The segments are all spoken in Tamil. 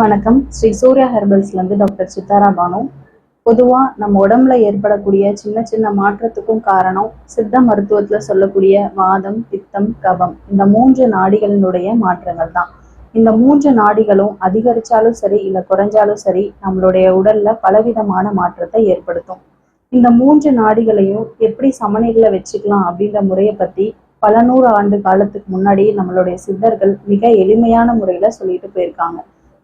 வணக்கம். ஸ்ரீ சூர்யா ஹெர்பல்ஸ்லேருந்து டாக்டர் சித்தாரா பானு. பொதுவாக நம்ம உடம்புல ஏற்படக்கூடிய சின்ன சின்ன மாற்றத்துக்கும் காரணம் சித்த மருத்துவத்தில் சொல்லக்கூடிய வாதம் பித்தம் கபம். இந்த மூன்று நாடிகளினுடைய மாற்றங்கள் தான். இந்த மூன்று நாடிகளும் அதிகரிச்சாலும் சரி இல்லை குறைஞ்சாலும் சரி நம்மளுடைய உடல்ல பலவிதமான மாற்றத்தை ஏற்படுத்தும். இந்த மூன்று நாடிகளையும் எப்படி சமநிலையில் வச்சுக்கலாம் அப்படின்ற முறையை பத்தி பல நூறு ஆண்டு காலத்துக்கு முன்னாடி நம்மளுடைய சித்தர்கள் மிக எளிமையான முறையில சொல்லிட்டு போயிருக்காங்க.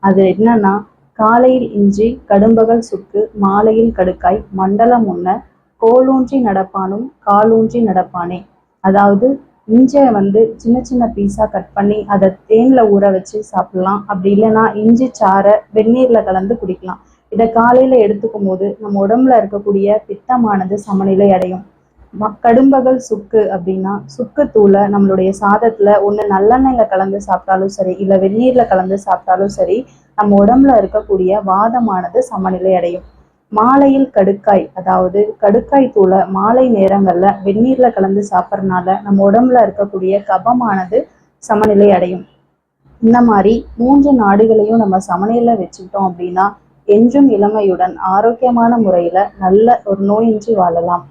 அது என்னன்னா காலையில் இஞ்சி கடும்பகல் சுக்கு மாலையில் கடுக்காய் மண்டலம் உண்ண கோலூன்றி நடப்பானும் காலூன்றி நடப்பானே. அதாவது இஞ்சியை வந்து சின்ன சின்ன பீஸா கட் பண்ணி அதை தேன்ல ஊற வச்சு சாப்பிடலாம். அப்படி இல்லைன்னா இஞ்சி சாறை வெந்நீர்ல கலந்து குடிக்கலாம். இதை காலையில எடுத்துக்கும் போது நம்ம உடம்புல இருக்கக்கூடிய பித்தமானது சமநிலை அடையும். கடும்பகல் சுக்கு அப்படின்னா சுக்கு தூளை நம்மளுடைய சாதத்துல ஒண்ணு நல்லெண்ணெயில கலந்து சாப்பிட்டாலும் சரி இல்ல வெந்நீர்ல கலந்து சாப்பிட்டாலும் சரி நம்ம உடம்புல இருக்கக்கூடிய வாதமானது சமநிலை அடையும். மாலையில் கடுக்காய் அதாவது கடுக்காய் தூளை மாலை நேரங்கள்ல வெந்நீர்ல கலந்து சாப்பிட்றதுனால நம்ம உடம்புல இருக்கக்கூடிய கபமானது சமநிலை அடையும். இந்த மாதிரி மூன்று நாடுகளையும் நம்ம சமநிலையில வச்சுக்கிட்டோம் அப்படின்னா என்றும் இளமையுடன் ஆரோக்கியமான முறையில நல்ல ஒரு நோயின்றி வாழலாம்.